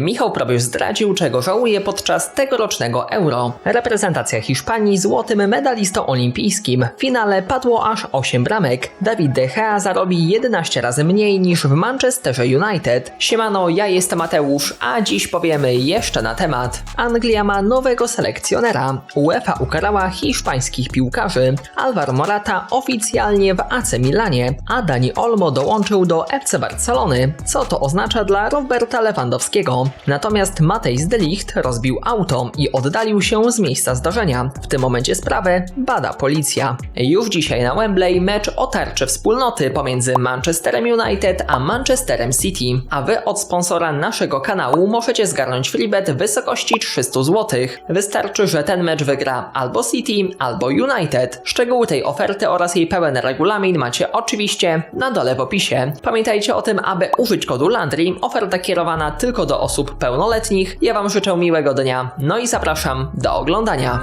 Michał Probierz zdradził, czego żałuje podczas tegorocznego Euro. Reprezentacja Hiszpanii złotym medalistą olimpijskim. W finale padło aż 8 bramek. Dawid De Gea zarobi 11 razy mniej niż w Manchesterze United. Siemano, ja jestem Mateusz, a dziś powiemy jeszcze na temat. Anglia ma nowego selekcjonera. UEFA ukarała hiszpańskich piłkarzy. Alvaro Morata oficjalnie w AC Milanie, a Dani Olmo dołączył do FC Barcelony. Co to oznacza dla Roberta Lewandowskiego? Natomiast Matejs de Ligt rozbił auto i oddalił się z miejsca zdarzenia. W tym momencie sprawę bada policja. Już dzisiaj na Wembley mecz o tarczę wspólnoty pomiędzy Manchesterem United a Manchesterem City. A wy od sponsora naszego kanału możecie zgarnąć freebet w wysokości 300 zł. Wystarczy, że ten mecz wygra albo City, albo United. Szczegóły tej oferty oraz jej pełen regulamin macie oczywiście na dole w opisie. Pamiętajcie o tym, aby użyć kodu LANDRY. Oferta kierowana tylko do osób pełnoletnich. Ja Wam życzę miłego dnia, no i zapraszam do oglądania.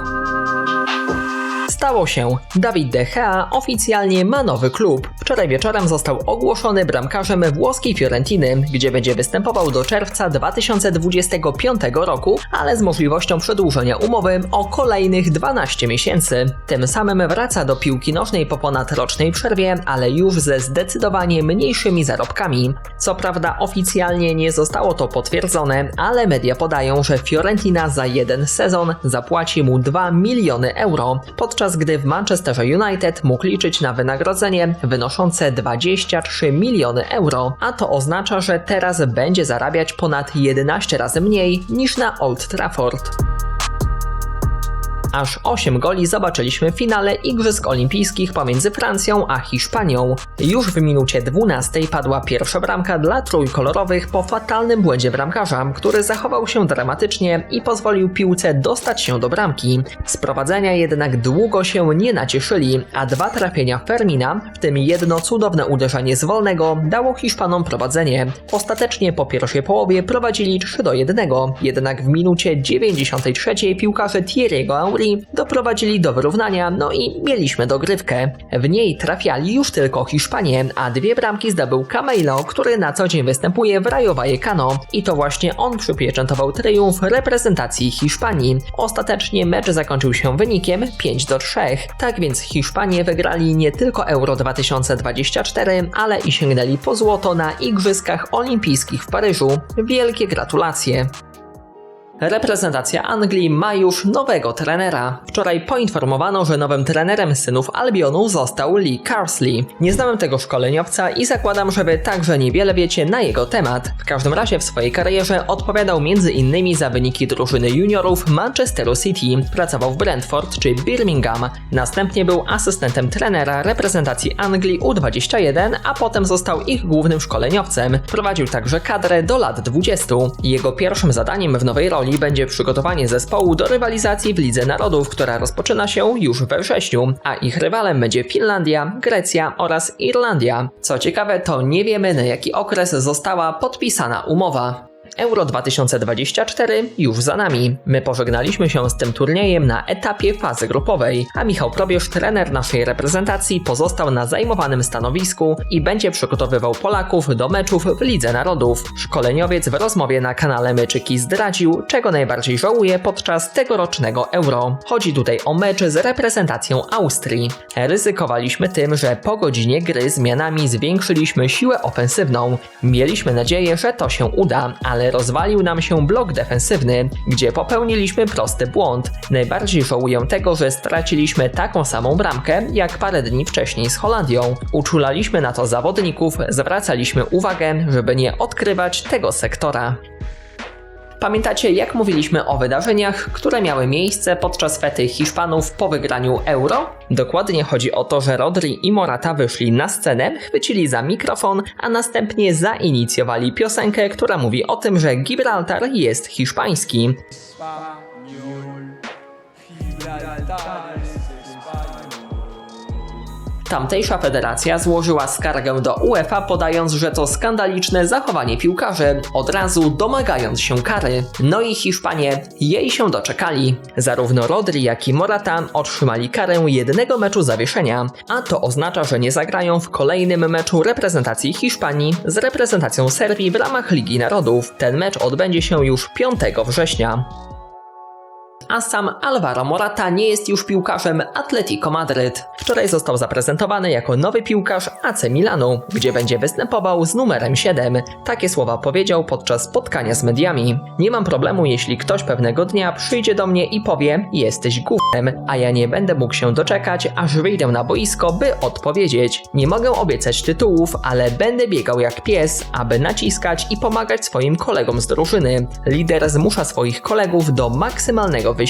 Stało się. Dawid De Gea oficjalnie ma nowy klub. Wczoraj wieczorem został ogłoszony bramkarzem włoskiej Fiorentiny, gdzie będzie występował do czerwca 2025 roku, ale z możliwością przedłużenia umowy o kolejnych 12 miesięcy. Tym samym wraca do piłki nożnej po ponadrocznej przerwie, ale już ze zdecydowanie mniejszymi zarobkami. Co prawda oficjalnie nie zostało to potwierdzone, ale media podają, że Fiorentina za jeden sezon zapłaci mu 2 miliony euro, podczas gdy w Manchesterze United mógł liczyć na wynagrodzenie wynoszące 23 miliony euro, a to oznacza, że teraz będzie zarabiać ponad 11 razy mniej niż na Old Trafford. Aż 8 goli zobaczyliśmy w finale Igrzysk Olimpijskich pomiędzy Francją a Hiszpanią. Już w minucie 12 padła pierwsza bramka dla trójkolorowych po fatalnym błędzie bramkarza, który zachował się dramatycznie i pozwolił piłce dostać się do bramki. Z prowadzenia jednak długo się nie nacieszyli, a dwa trafienia Fermina, w tym jedno cudowne uderzenie z wolnego, dało Hiszpanom prowadzenie. Ostatecznie po pierwszej połowie prowadzili 3 do 1, jednak w minucie 93 piłkarze Thierry'ego Doprowadzili do wyrównania, no i mieliśmy dogrywkę. W niej trafiali już tylko Hiszpanie, a dwie bramki zdobył Camelo, który na co dzień występuje w Rayo Vallecano i to właśnie on przypieczętował triumf reprezentacji Hiszpanii. Ostatecznie mecz zakończył się wynikiem 5 do 3. Tak więc Hiszpanie wygrali nie tylko Euro 2024, ale i sięgnęli po złoto na Igrzyskach Olimpijskich w Paryżu. Wielkie gratulacje! Reprezentacja Anglii ma już nowego trenera. Wczoraj poinformowano, że nowym trenerem synów Albionu został Lee Carsley. Nie znałem tego szkoleniowca i zakładam, że wy także niewiele wiecie na jego temat. W każdym razie w swojej karierze odpowiadał m.in. za wyniki drużyny juniorów Manchesteru City. Pracował w Brentford czy Birmingham. Następnie był asystentem trenera reprezentacji Anglii U21, a potem został ich głównym szkoleniowcem. Prowadził także kadrę do lat 20. Jego pierwszym zadaniem w nowej roli będzie przygotowanie zespołu do rywalizacji w Lidze Narodów, która rozpoczyna się już we wrześniu, a ich rywalem będzie Finlandia, Grecja oraz Irlandia. Co ciekawe, to nie wiemy na jaki okres została podpisana umowa. Euro 2024 już za nami. My pożegnaliśmy się z tym turniejem na etapie fazy grupowej, a Michał Probierz, trener naszej reprezentacji, pozostał na zajmowanym stanowisku i będzie przygotowywał Polaków do meczów w Lidze Narodów. Szkoleniowiec w rozmowie na kanale Myczyki zdradził, czego najbardziej żałuje podczas tegorocznego Euro. Chodzi tutaj o mecz z reprezentacją Austrii. Ryzykowaliśmy tym, że po godzinie gry zmianami zwiększyliśmy siłę ofensywną. Mieliśmy nadzieję, że to się uda, ale rozwalił nam się blok defensywny, gdzie popełniliśmy prosty błąd. Najbardziej żałuję tego, że straciliśmy taką samą bramkę jak parę dni wcześniej z Holandią. Uczulaliśmy na to zawodników, zwracaliśmy uwagę, żeby nie odkrywać tego sektora. Pamiętacie, jak mówiliśmy o wydarzeniach, które miały miejsce podczas fety Hiszpanów po wygraniu Euro? Dokładnie chodzi o to, że Rodri i Morata wyszli na scenę, chwycili za mikrofon, a następnie zainicjowali piosenkę, która mówi o tym, że Gibraltar jest hiszpański. Español, Gibraltar. Tamtejsza federacja złożyła skargę do UEFA, podając, że to skandaliczne zachowanie piłkarzy, od razu domagając się kary. No i Hiszpanie jej się doczekali. Zarówno Rodri, jak i Morata otrzymali karę jednego meczu zawieszenia, a to oznacza, że nie zagrają w kolejnym meczu reprezentacji Hiszpanii z reprezentacją Serbii w ramach Ligi Narodów. Ten mecz odbędzie się już 5 września a sam Alvaro Morata nie jest już piłkarzem Atletico Madryt. Wczoraj został zaprezentowany jako nowy piłkarz AC Milanu, gdzie będzie występował z numerem 7. Takie słowa powiedział podczas spotkania z mediami. Nie mam problemu, jeśli ktoś pewnego dnia przyjdzie do mnie i powie: Jesteś gównem, a ja nie będę mógł się doczekać, aż wyjdę na boisko, by odpowiedzieć. Nie mogę obiecać tytułów, ale będę biegał jak pies, aby naciskać i pomagać swoim kolegom z drużyny. Lider zmusza swoich kolegów do maksymalnego wysiłku.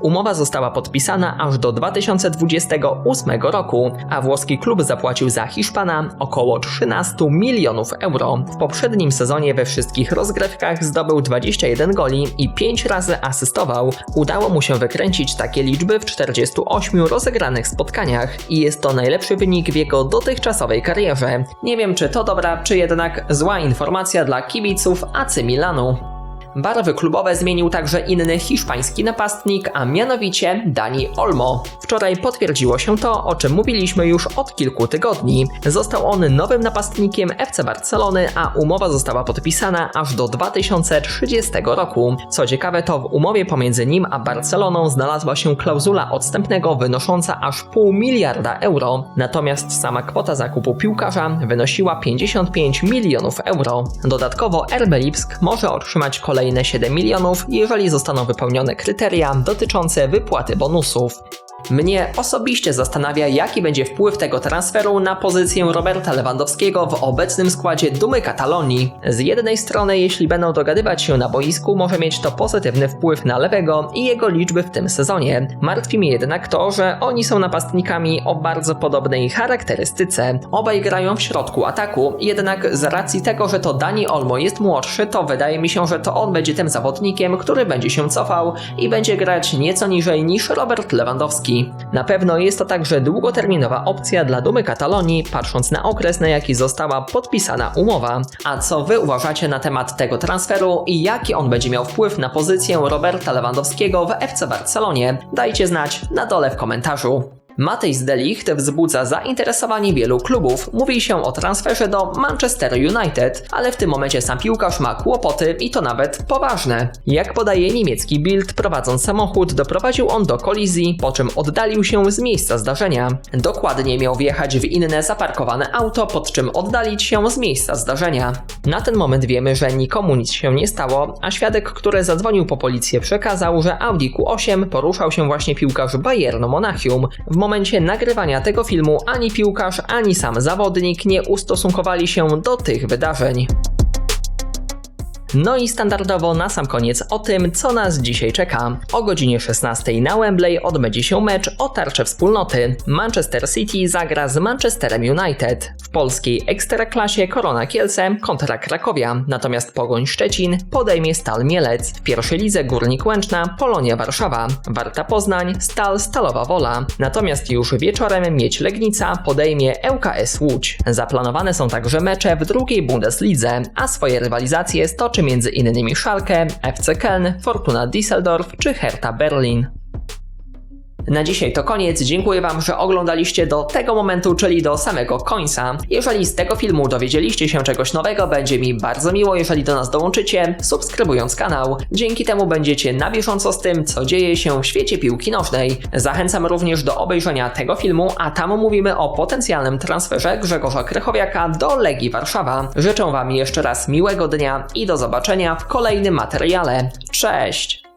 Umowa została podpisana aż do 2028 roku, a włoski klub zapłacił za Hiszpana około 13 milionów euro. W poprzednim sezonie we wszystkich rozgrywkach zdobył 21 goli i 5 razy asystował. Udało mu się wykręcić takie liczby w 48 rozegranych spotkaniach i jest to najlepszy wynik w jego dotychczasowej karierze. Nie wiem czy to dobra, czy jednak zła informacja dla kibiców AC Milanu. Barwy klubowe zmienił także inny hiszpański napastnik, a mianowicie Dani Olmo. Wczoraj potwierdziło się to, o czym mówiliśmy już od kilku tygodni. Został on nowym napastnikiem FC Barcelony, a umowa została podpisana aż do 2030 roku. Co ciekawe, to w umowie pomiędzy nim a Barceloną znalazła się klauzula odstępnego wynosząca aż pół miliarda euro. Natomiast sama kwota zakupu piłkarza wynosiła 55 milionów euro. Dodatkowo RB Lipsk może otrzymać kolejne kolejne 7 milionów, jeżeli zostaną wypełnione kryteria dotyczące wypłaty bonusów. Mnie osobiście zastanawia, jaki będzie wpływ tego transferu na pozycję Roberta Lewandowskiego w obecnym składzie Dumy Katalonii. Z jednej strony, jeśli będą dogadywać się na boisku, może mieć to pozytywny wpływ na lewego i jego liczby w tym sezonie. Martwi mnie jednak to, że oni są napastnikami o bardzo podobnej charakterystyce. Obaj grają w środku ataku, jednak z racji tego, że to Dani Olmo jest młodszy, to wydaje mi się, że to on będzie tym zawodnikiem, który będzie się cofał i będzie grać nieco niżej niż Robert Lewandowski. Na pewno jest to także długoterminowa opcja dla Dumy Katalonii, patrząc na okres, na jaki została podpisana umowa. A co wy uważacie na temat tego transferu i jaki on będzie miał wpływ na pozycję Roberta Lewandowskiego w FC Barcelonie? Dajcie znać na dole w komentarzu. Matejs Delicht wzbudza zainteresowanie wielu klubów. Mówi się o transferze do Manchester United, ale w tym momencie sam piłkarz ma kłopoty i to nawet poważne. Jak podaje niemiecki Bild, prowadząc samochód, doprowadził on do kolizji, po czym oddalił się z miejsca zdarzenia. Dokładnie miał wjechać w inne zaparkowane auto, pod czym oddalić się z miejsca zdarzenia. Na ten moment wiemy, że nikomu nic się nie stało, a świadek, który zadzwonił po policję przekazał, że Audi Q8 poruszał się właśnie piłkarz Bayernu Monachium. W momencie nagrywania tego filmu ani piłkarz, ani sam zawodnik nie ustosunkowali się do tych wydarzeń. No i standardowo na sam koniec o tym, co nas dzisiaj czeka. O godzinie 16 na Wembley odbędzie się mecz o tarczę wspólnoty. Manchester City zagra z Manchesterem United. W polskiej Ekstraklasie Korona Kielce kontra Krakowia, natomiast Pogoń Szczecin podejmie Stal Mielec. W pierwszej lidze Górnik Łęczna Polonia Warszawa, Warta Poznań, Stal Stalowa Wola. Natomiast już wieczorem Mieć Legnica podejmie ŁKS Łódź. Zaplanowane są także mecze w drugiej Bundeslidze, a swoje rywalizacje stoczy innymi Schalke, FC Köln, Fortuna Düsseldorf czy Hertha Berlin. Na dzisiaj to koniec. Dziękuję Wam, że oglądaliście do tego momentu, czyli do samego końca. Jeżeli z tego filmu dowiedzieliście się czegoś nowego, będzie mi bardzo miło, jeżeli do nas dołączycie, subskrybując kanał. Dzięki temu będziecie na bieżąco z tym, co dzieje się w świecie piłki nożnej. Zachęcam również do obejrzenia tego filmu, a tam mówimy o potencjalnym transferze Grzegorza Krychowiaka do Legii Warszawa. Życzę Wam jeszcze raz miłego dnia i do zobaczenia w kolejnym materiale. Cześć!